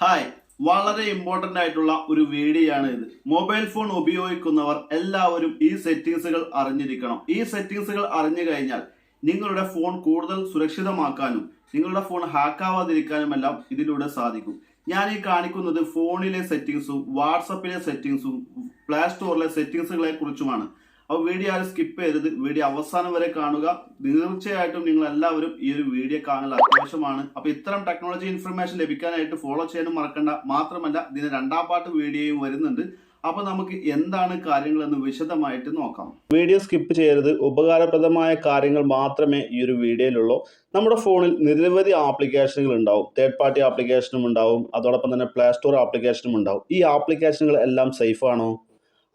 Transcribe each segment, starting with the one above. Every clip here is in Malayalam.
ഹായ് വളരെ ഇമ്പോർട്ടന്റ് ആയിട്ടുള്ള ഒരു വീഡിയോയാണ് ഇത്. മൊബൈൽ ഫോൺ ഉപയോഗിക്കുന്നവർ എല്ലാവരും ഈ സെറ്റിങ്സുകൾ അറിഞ്ഞിരിക്കണം. ഈ സെറ്റിങ്സുകൾ അറിഞ്ഞു കഴിഞ്ഞാൽ നിങ്ങളുടെ ഫോൺ കൂടുതൽ സുരക്ഷിതമാക്കാനും നിങ്ങളുടെ ഫോൺ ഹാക്കാവാതിരിക്കാനും എല്ലാം ഇതിലൂടെ സാധിക്കും. ഞാൻ ഈ കാണിക്കുന്നത് ഫോണിലെ സെറ്റിംഗ്സും വാട്സപ്പിലെ സെറ്റിംഗ്സും പ്ലേ സ്റ്റോറിലെ സെറ്റിങ്സുകളെ കുറിച്ചുമാണ്. അപ്പോൾ വീഡിയോ ആരും സ്കിപ്പ് ചെയ്തത് വീഡിയോ അവസാനം വരെ കാണുക. തീർച്ചയായിട്ടും നിങ്ങൾ എല്ലാവരും ഈ ഒരു വീഡിയോ കാണൽ അത്യാവശ്യമാണ്. അപ്പോൾ ഇത്തരം ടെക്നോളജി ഇൻഫർമേഷൻ ലഭിക്കാനായിട്ട് ഫോളോ ചെയ്യാനും മറക്കണ്ട. മാത്രമല്ല ഇതിന് രണ്ടാം പാർട്ട് വീഡിയോയും വരുന്നുണ്ട്. അപ്പൊ നമുക്ക് എന്താണ് കാര്യങ്ങൾ എന്ന് വിശദമായിട്ട് നോക്കാം. വീഡിയോ സ്കിപ്പ് ചെയ്യരുത്. ഉപകാരപ്രദമായ കാര്യങ്ങൾ മാത്രമേ ഈ ഒരു വീഡിയോയിലുള്ളൂ. നമ്മുടെ ഫോണിൽ നിരവധി ആപ്ലിക്കേഷനുകൾ ഉണ്ടാവും. തേർഡ് പാർട്ടി ആപ്ലിക്കേഷനും ഉണ്ടാവും. അതോടൊപ്പം തന്നെ പ്ലേ സ്റ്റോർ ആപ്ലിക്കേഷനും ഉണ്ടാവും. ഈ ആപ്ലിക്കേഷനുകൾ എല്ലാം സേഫ് ആണോ?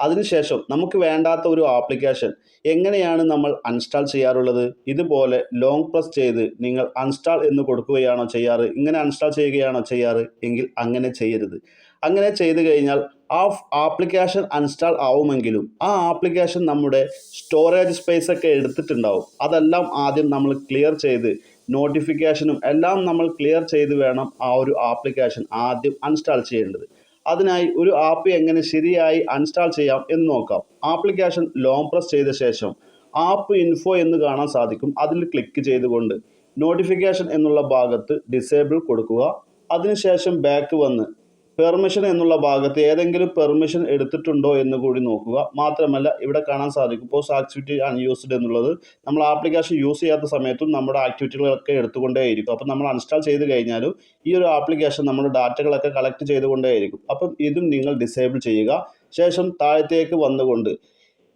അതിനുശേഷം നമുക്ക് വേണ്ടാത്ത ഒരു ആപ്ലിക്കേഷൻ എങ്ങനെയാണ് നമ്മൾ അൺസ്റ്റാൾ ചെയ്യാറുള്ളത്? ഇതുപോലെ ലോങ് പ്രസ് ചെയ്ത് നിങ്ങൾ അൺസ്റ്റാൾ എന്ന് കൊടുക്കുകയാണോ ചെയ്യാറ്? ഇങ്ങനെ അൺസ്റ്റാൾ ചെയ്യുകയാണോ ചെയ്യാറ്? എങ്കിൽ അങ്ങനെ ചെയ്യരുത്. അങ്ങനെ ചെയ്തു കഴിഞ്ഞാൽ ആ ആപ്ലിക്കേഷൻ അൺസ്റ്റാൾ ആവുമെങ്കിലും ആ ആപ്ലിക്കേഷൻ നമ്മുടെ സ്റ്റോറേജ് സ്പേസ് ഒക്കെ എടുത്തിട്ടുണ്ടാവും. അതെല്ലാം ആദ്യം നമ്മൾ ക്ലിയർ ചെയ്ത് നോട്ടിഫിക്കേഷനും എല്ലാം നമ്മൾ ക്ലിയർ ചെയ്ത് വേണം ആ ഒരു ആപ്ലിക്കേഷൻ ആദ്യം അൺസ്റ്റാൾ ചെയ്യേണ്ടത്. അതിനായി ഒരു ആപ്പ് എങ്ങനെ ശരിയായി അൺസ്റ്റാൾ ചെയ്യാം എന്ന് നോക്കാം. ആപ്ലിക്കേഷൻ ലോങ് പ്രസ് ചെയ്ത ശേഷം ആപ്പ് ഇൻഫോ എന്ന് കാണാൻ സാധിക്കും. അതിൽ ക്ലിക്ക് ചെയ്തുകൊണ്ട് നോട്ടിഫിക്കേഷൻ എന്നുള്ള ഭാഗത്ത് ഡിസേബിൾ കൊടുക്കുക. അതിനുശേഷം ബാക്ക് വന്ന് പെർമിഷൻ എന്നുള്ള ഭാഗത്ത് ഏതെങ്കിലും പെർമിഷൻ എടുത്തിട്ടുണ്ടോ എന്ന് കൂടി നോക്കുക. മാത്രമല്ല ഇവിടെ കാണാൻ സാധിക്കും. പോസ്റ്റ് ആക്ടിവിറ്റി അൺയൂസ്ഡ് എന്നുള്ളത്. നമ്മൾ ആപ്ലിക്കേഷൻ യൂസ് ചെയ്യാത്ത സമയത്തും നമ്മുടെ ആക്ടിവിറ്റികളൊക്കെ എടുത്തുകൊണ്ടേയിരിക്കും. അപ്പം നമ്മൾ അൺസ്റ്റാൾ ചെയ്ത് കഴിഞ്ഞാലും ഈ ഒരു ആപ്ലിക്കേഷൻ നമ്മുടെ ഡാറ്റകളൊക്കെ കളക്ട് ചെയ്തുകൊണ്ടേയിരിക്കും. അപ്പം ഇതും നിങ്ങൾ ഡിസേബിൾ ചെയ്യുക. ശേഷം താഴത്തേക്ക് വന്നുകൊണ്ട്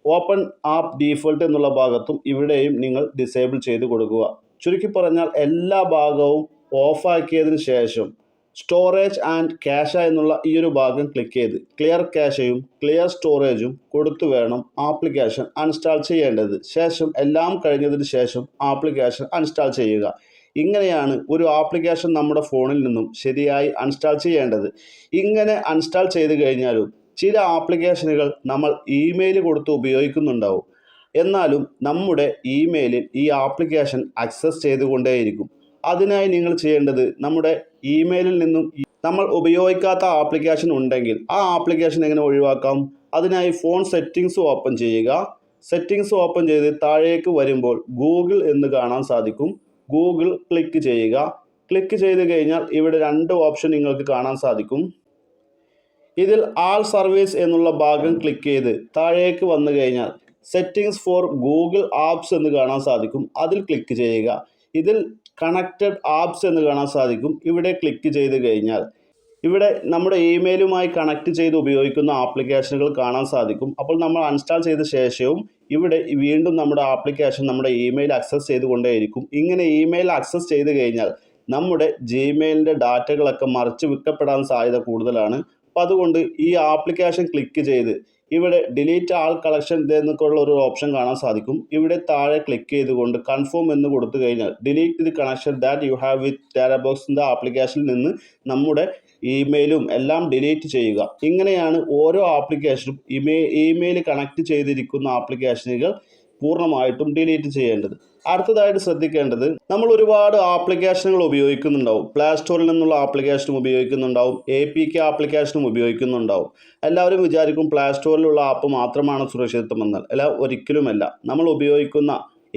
ഓപ്പൺ ആപ്പ് ഡീഫോൾട്ട് എന്നുള്ള ഭാഗത്തും ഇവിടെയും നിങ്ങൾ ഡിസേബിൾ ചെയ്ത് കൊടുക്കുക. ചുരുക്കി പറഞ്ഞാൽ എല്ലാ ഭാഗവും ഓഫാക്കിയതിന് ശേഷം സ്റ്റോറേജ് ആൻഡ് ക്യാഷ എന്നുള്ള ഈ ഒരു ഭാഗം ക്ലിക്ക് ചെയ്ത് ക്ലിയർ ക്യാഷയും ക്ലിയർ സ്റ്റോറേജും കൊടുത്തു വേണം ആപ്ലിക്കേഷൻ അൺസ്റ്റാൾ ചെയ്യേണ്ടത്. ശേഷം എല്ലാം കഴിഞ്ഞതിന് ശേഷം ആപ്ലിക്കേഷൻ അൺസ്റ്റാൾ ചെയ്യുക. ഇങ്ങനെയാണ് ഒരു ആപ്ലിക്കേഷൻ നമ്മുടെ ഫോണിൽ നിന്നും ശരിയായി അൺസ്റ്റാൾ ചെയ്യേണ്ടത്. ഇങ്ങനെ അൺസ്റ്റാൾ ചെയ്ത് കഴിഞ്ഞാലും ചില ആപ്ലിക്കേഷനുകൾ നമ്മൾ ഇമെയിൽ കൊടുത്ത് ഉപയോഗിക്കുന്നുണ്ടാവും. എന്നാലും നമ്മുടെ ഇമെയിലിൽ ഈ ആപ്ലിക്കേഷൻ ആക്സസ് ചെയ്തുകൊണ്ടേയിരിക്കും. അതിനായി നിങ്ങൾ ചെയ്യേണ്ടത് നമ്മുടെ ഇമെയിലിൽ നിന്നും നമ്മൾ ഉപയോഗിക്കാത്ത ആപ്ലിക്കേഷൻ ഉണ്ടെങ്കിൽ ആ ആപ്ലിക്കേഷൻ എങ്ങനെ ഒഴിവാക്കാം? അതിനായി ഫോൺ സെറ്റിങ്സ് ഓപ്പൺ ചെയ്യുക. സെറ്റിങ്സ് ഓപ്പൺ ചെയ്ത് താഴേക്ക് വരുമ്പോൾ ഗൂഗിൾ എന്ന് കാണാൻ സാധിക്കും. ഗൂഗിൾ ക്ലിക്ക് ചെയ്യുക. ക്ലിക്ക് ചെയ്ത് കഴിഞ്ഞാൽ ഇവിടെ രണ്ട് ഓപ്ഷൻ നിങ്ങൾക്ക് കാണാൻ സാധിക്കും. ഇതിൽ ആൾ സർവീസ് എന്നുള്ള ഭാഗം ക്ലിക്ക് ചെയ്ത് താഴേക്ക് വന്നു കഴിഞ്ഞാൽ സെറ്റിങ്സ് ഫോർ ഗൂഗിൾ ആപ്സ് എന്ന് കാണാൻ സാധിക്കും. അതിൽ ക്ലിക്ക് ചെയ്യുക. ഇതിൽ കണക്റ്റഡ് ആപ്സ് എന്ന് കാണാൻ സാധിക്കും. ഇവിടെ ക്ലിക്ക് ചെയ്ത് കഴിഞ്ഞാൽ. ഇവിടെ നമ്മുടെ ഇമെയിലുമായി കണക്ട് ചെയ്ത് ഉപയോഗിക്കുന്ന ആപ്ലിക്കേഷനുകൾ കാണാൻ സാധിക്കും. അപ്പോൾ നമ്മൾ അൺസ്റ്റാൾ ചെയ്ത ശേഷവും ഇവിടെ വീണ്ടും നമ്മുടെ ആപ്ലിക്കേഷൻ നമ്മുടെ ഇമെയിൽ ആക്സസ് ചെയ്തുകൊണ്ടേയിരിക്കും. ഇങ്ങനെ ഇമെയിൽ ആക്സസ് ചെയ്ത് കഴിഞ്ഞാൽ നമ്മുടെ ജിമെയിലിന്റെ ഡാറ്റകളൊക്കെ മറിച്ച് വിൽക്കപ്പെടാൻ സാധ്യത കൂടുതലാണ്. അപ്പോൾ അതുകൊണ്ട് ഈ ആപ്ലിക്കേഷൻ ക്ലിക്ക് ചെയ്ത് ഇവിടെ ഡിലീറ്റ് ആൾ കളക്ഷൻ എന്നൊക്കെയുള്ള ഒരു ഓപ്ഷൻ കാണാൻ സാധിക്കും. ഇവിടെ താഴെ ക്ലിക്ക് ചെയ്തുകൊണ്ട് കൺഫേം എന്ന് കൊടുത്തു കഴിഞ്ഞാൽ delete the connection that you have with data ബോക്സിന്റെ ആപ്ലിക്കേഷനിൽ നിന്ന് നമ്മുടെ ഇമെയിലും എല്ലാം ഡിലീറ്റ് ചെയ്യുക. ഇങ്ങനെയാണ് ഓരോ ആപ്ലിക്കേഷനും ഇമെയിൽ ഇമെയിൽ കണക്ട് ചെയ്തിരിക്കുന്ന ആപ്ലിക്കേഷനുകൾ പൂർണമായിട്ടും ഡിലീറ്റ് ചെയ്യേണ്ടത്. അടുത്തതായിട്ട് ശ്രദ്ധിക്കേണ്ടത് നമ്മൾ ഒരുപാട് ആപ്ലിക്കേഷനുകൾ ഉപയോഗിക്കുന്നുണ്ടാവും. പ്ലേ സ്റ്റോറിൽ നിന്നുള്ള ആപ്ലിക്കേഷനും ഉപയോഗിക്കുന്നുണ്ടാവും. എ പി കെ ആപ്ലിക്കേഷനും ഉപയോഗിക്കുന്നുണ്ടാവും. എല്ലാവരും വിചാരിക്കും പ്ലേ സ്റ്റോറിലുള്ള ആപ്പ് മാത്രമാണ് സുരക്ഷിതത്വമെന്നാൽ അല്ല ഒരിക്കലുമല്ല. നമ്മൾ ഉപയോഗിക്കുന്ന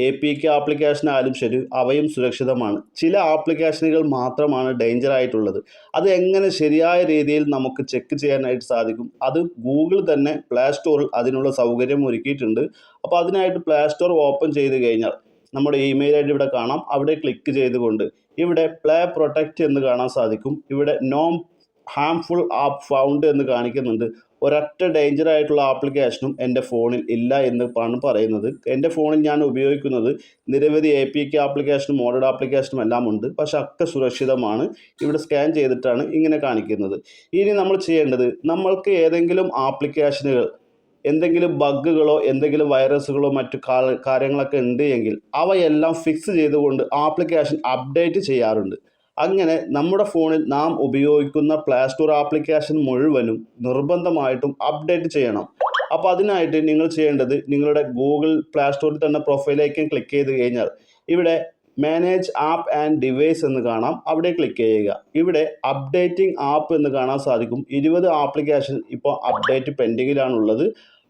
എ പി കെ ആപ്ലിക്കേഷൻ ആയാലും ശരി അവയും സുരക്ഷിതമാണ്. ചില ആപ്ലിക്കേഷനുകൾ മാത്രമാണ് ഡേഞ്ചർ ആയിട്ടുള്ളത്. അത് എങ്ങനെ ശരിയായ രീതിയിൽ നമുക്ക് ചെക്ക് ചെയ്യാനായിട്ട് സാധിക്കും? അത് ഗൂഗിൾ തന്നെ പ്ലേ സ്റ്റോറിൽ അതിനുള്ള സൗകര്യം ഒരുക്കിയിട്ടുണ്ട്. അപ്പോൾ അതിനായിട്ട് പ്ലേ സ്റ്റോർ ഓപ്പൺ ചെയ്ത് കഴിഞ്ഞാൽ നമ്മുടെ ഇമെയിൽ ഐ ഡി ഇവിടെ കാണാം. അവിടെ ക്ലിക്ക് ചെയ്തുകൊണ്ട് ഇവിടെ പ്ലേ പ്രൊട്ടക്റ്റ് എന്ന് കാണാൻ സാധിക്കും. ഇവിടെ നോം ഹാംഫുൾ ആപ്പ് ഫൗണ്ട് എന്ന് കാണിക്കുന്നുണ്ട്. ഒരൊറ്റ ഡേഞ്ചർ ആയിട്ടുള്ള ആപ്ലിക്കേഷനും എന്റെ ഫോണിൽ ഇല്ല എന്ന് ആണ് പറയുന്നത്. എന്റെ ഫോണിൽ ഞാൻ ഉപയോഗിക്കുന്നത് നിരവധി എ പി കെ ആപ്ലിക്കേഷനും മോഡഡ് ആപ്ലിക്കേഷനും എല്ലാം ഉണ്ട്. പക്ഷേ ഒക്കെ സുരക്ഷിതമാണ്. ഇവിടെ സ്കാൻ ചെയ്തിട്ടാണ് ഇങ്ങനെ കാണിക്കുന്നത്. ഇനി നമ്മൾ ചെയ്യേണ്ടത് നമ്മൾക്ക് ഏതെങ്കിലും ആപ്ലിക്കേഷനുകൾ എന്തെങ്കിലും ബഗ്ഗുകളോ എന്തെങ്കിലും വൈറസുകളോ മറ്റു കാര്യങ്ങളൊക്കെ ഉണ്ട് എങ്കിൽ അവയെല്ലാം ഫിക്സ് ചെയ്തുകൊണ്ട് ആപ്ലിക്കേഷൻ അപ്ഡേറ്റ് ചെയ്യാറുണ്ട്. അങ്ങനെ നമ്മുടെ ഫോണിൽ നാം ഉപയോഗിക്കുന്ന പ്ലേ സ്റ്റോർ ആപ്ലിക്കേഷൻ മുഴുവനും നിർബന്ധമായിട്ടും അപ്ഡേറ്റ് ചെയ്യണം. അപ്പോൾ അതിനായിട്ട് നിങ്ങൾ ചെയ്യേണ്ടത് നിങ്ങളുടെ ഗൂഗിൾ പ്ലേ സ്റ്റോറിൽ തന്നെ പ്രൊഫൈലേക്ക് ക്ലിക്ക് ചെയ്ത് കഴിഞ്ഞാൽ ഇവിടെ മാനേജ് ആപ്പ് ആൻഡ് ഡിവൈസ് എന്ന് കാണാം. അവിടെ ക്ലിക്ക് ചെയ്യുക. ഇവിടെ അപ്ഡേറ്റിംഗ് ആപ്പ് എന്ന് കാണാൻ സാധിക്കും. ഇരുപത് ആപ്ലിക്കേഷൻ ഇപ്പോൾ അപ്ഡേറ്റ് പെൻഡിങ്ങിലാണുള്ളത്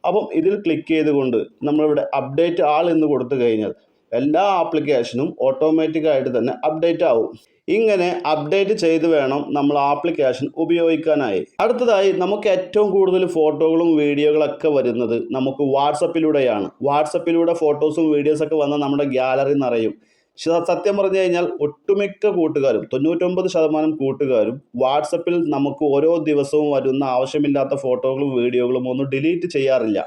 അപ്പം ഇതിൽ ക്ലിക്ക് ചെയ്തുകൊണ്ട് നമ്മളിവിടെ അപ്ഡേറ്റ് ആൾ എന്ന് കൊടുത്തു കഴിഞ്ഞാൽ എല്ലാ ആപ്ലിക്കേഷനും ഓട്ടോമാറ്റിക്കായിട്ട് തന്നെ അപ്ഡേറ്റ് ആവും. ഇങ്ങനെ അപ്ഡേറ്റ് ചെയ്ത് വേണം നമ്മൾ ആപ്ലിക്കേഷൻ ഉപയോഗിക്കാനായി. അടുത്തതായി നമുക്ക് ഏറ്റവും കൂടുതൽ ഫോട്ടോകളും വീഡിയോകളൊക്കെ വരുന്നത് നമുക്ക് വാട്സപ്പിലൂടെയാണ് വാട്സപ്പിലൂടെ ഫോട്ടോസും വീഡിയോസൊക്കെ വന്ന് നമ്മുടെ ഗ്യാലറി നിറയും. സത്യം പറഞ്ഞു കഴിഞ്ഞാൽ ഒട്ടുമിക്ക കൂട്ടുകാരും തൊണ്ണൂറ്റൊമ്പത് ശതമാനം കൂട്ടുകാരും വാട്സപ്പിൽ നമുക്ക് ഓരോ ദിവസവും വരുന്ന ആവശ്യമില്ലാത്ത ഫോട്ടോകളും വീഡിയോകളും ഒന്നും ഡിലീറ്റ് ചെയ്യാറില്ല.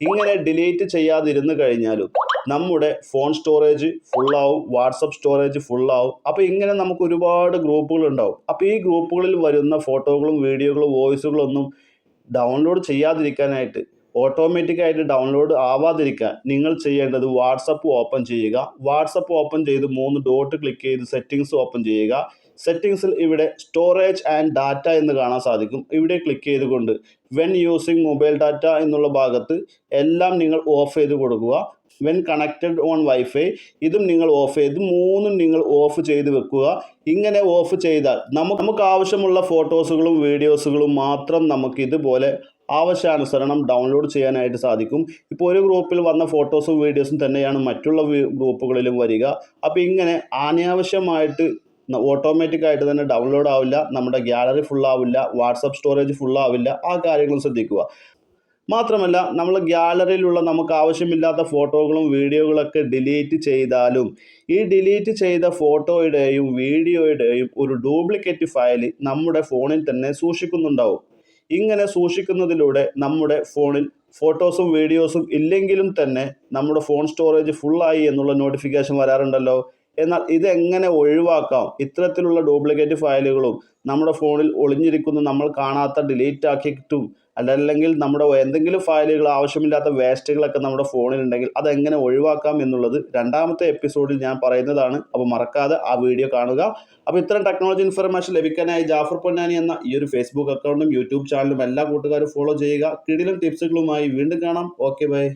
ഇങ്ങനെ ഡിലീറ്റ് ചെയ്യാതിരുന്നു കഴിഞ്ഞാലും നമ്മുടെ ഫോൺ സ്റ്റോറേജ് ഫുള്ളാവും വാട്സപ്പ് സ്റ്റോറേജ് ഫുള്ളാവും. അപ്പോൾ ഇങ്ങനെ നമുക്ക് ഒരുപാട് ഗ്രൂപ്പുകൾ ഉണ്ടാവും. അപ്പോൾ ഈ ഗ്രൂപ്പുകളിൽ വരുന്ന ഫോട്ടോകളും വീഡിയോകളും വോയിസുകളൊന്നും ഡൗൺലോഡ് ചെയ്യാതിരിക്കാനായിട്ട് ഓട്ടോമാറ്റിക്കായിട്ട് ഡൗൺലോഡ് ആവാതിരിക്കാൻ നിങ്ങൾ ചെയ്യേണ്ടത് വാട്സപ്പ് ഓപ്പൺ ചെയ്യുക. വാട്സപ്പ് ഓപ്പൺ ചെയ്ത് മൂന്ന് ഡോട്ട് ക്ലിക്ക് ചെയ്ത് സെറ്റിങ്സ് ഓപ്പൺ ചെയ്യുക. സെറ്റിങ്സിൽ ഇവിടെ സ്റ്റോറേജ് ആൻഡ് ഡാറ്റ എന്ന് കാണാൻ സാധിക്കും. ഇവിടെ ക്ലിക്ക് ചെയ്തുകൊണ്ട് വെൻ യൂസിങ് മൊബൈൽ ഡാറ്റ എന്നുള്ള ഭാഗത്ത് എല്ലാം നിങ്ങൾ ഓഫ് ചെയ്ത് കൊടുക്കുക. വെൻ കണക്റ്റഡ് ഓൺ വൈഫൈ ഇതും നിങ്ങൾ ഓഫ് ചെയ്ത് മൂന്നും നിങ്ങൾ ഓഫ് ചെയ്ത് വെക്കുക. ഇങ്ങനെ ഓഫ് ചെയ്താൽ നമുക്ക് നമുക്ക് ആവശ്യമുള്ള ഫോട്ടോസുകളും വീഡിയോസുകളും മാത്രം നമുക്ക് ഇതുപോലെ ആവശ്യാനുസരണം ഡൗൺലോഡ് ചെയ്യാനായിട്ട് സാധിക്കും. ഇപ്പോൾ ഒരു ഗ്രൂപ്പിൽ വന്ന ഫോട്ടോസും വീഡിയോസും തന്നെയാണ് മറ്റുള്ള ഗ്രൂപ്പുകളിലും വരിക. അപ്പോൾ ഇങ്ങനെ അനാവശ്യമായിട്ട് ഓട്ടോമാറ്റിക്കായിട്ട് തന്നെ ഡൗൺലോഡ് ആവില്ല നമ്മുടെ ഗ്യാലറി ഫുള്ളാവില്ല വാട്സപ്പ് സ്റ്റോറേജ് ഫുള്ളാവില്ല ആ കാര്യങ്ങൾ ശ്രദ്ധിക്കുക. മാത്രമല്ല നമ്മൾ ഗ്യാലറിയിലുള്ള നമുക്ക് ആവശ്യമില്ലാത്ത ഫോട്ടോകളും വീഡിയോകളൊക്കെ ഡിലീറ്റ് ചെയ്താലും ഈ ഡിലീറ്റ് ചെയ്ത ഫോട്ടോയുടെയും വീഡിയോയുടെയും ഒരു ഡ്യൂപ്ലിക്കേറ്റ് ഫയൽ നമ്മുടെ ഫോണിൽ തന്നെ സൂക്ഷിക്കുന്നുണ്ടാവും. ഇങ്ങനെ സൂക്ഷിക്കുന്നതിലൂടെ നമ്മുടെ ഫോണിൽ ഫോട്ടോസും വീഡിയോസും ഇല്ലെങ്കിലും തന്നെ നമ്മുടെ ഫോൺ സ്റ്റോറേജ് ഫുള്ളായി എന്നുള്ള നോട്ടിഫിക്കേഷൻ വരാറുണ്ടല്ലോ. എന്നാൽ ഇതെങ്ങനെ ഒഴിവാക്കാം? ഇത്തരത്തിലുള്ള ഡ്യൂപ്ലിക്കേറ്റ് ഫയലുകളും നമ്മുടെ ഫോണിൽ ഒളിഞ്ഞിരിക്കുന്ന നമ്മൾ കാണാത്ത ഡിലീറ്റ് ആക്കിയിട്ടും അതല്ലെങ്കിൽ നമ്മുടെ എന്തെങ്കിലും ഫയലുകൾ ആവശ്യമില്ലാത്ത വേസ്റ്റുകളൊക്കെ നമ്മുടെ ഫോണിലുണ്ടെങ്കിൽ അതെങ്ങനെ ഒഴിവാക്കാം എന്നുള്ളത് രണ്ടാമത്തെ എപ്പിസോഡിൽ ഞാൻ പറയുന്നതാണ്. അപ്പോൾ മറക്കാതെ ആ വീഡിയോ കാണുക. അപ്പോൾ ഇത്തരം ടെക്നോളജി ഇൻഫർമേഷൻ ലഭിക്കാനായി ജാഫർ പൊന്നാനി എന്ന ഈ ഒരു ഫേസ്ബുക്ക് അക്കൗണ്ടും യൂട്യൂബ് ചാനലും എല്ലാ കൂട്ടുകാരും ഫോളോ ചെയ്യുക. കിടിലും ടിപ്സുകളുമായി വീണ്ടും കാണാം. Okay bye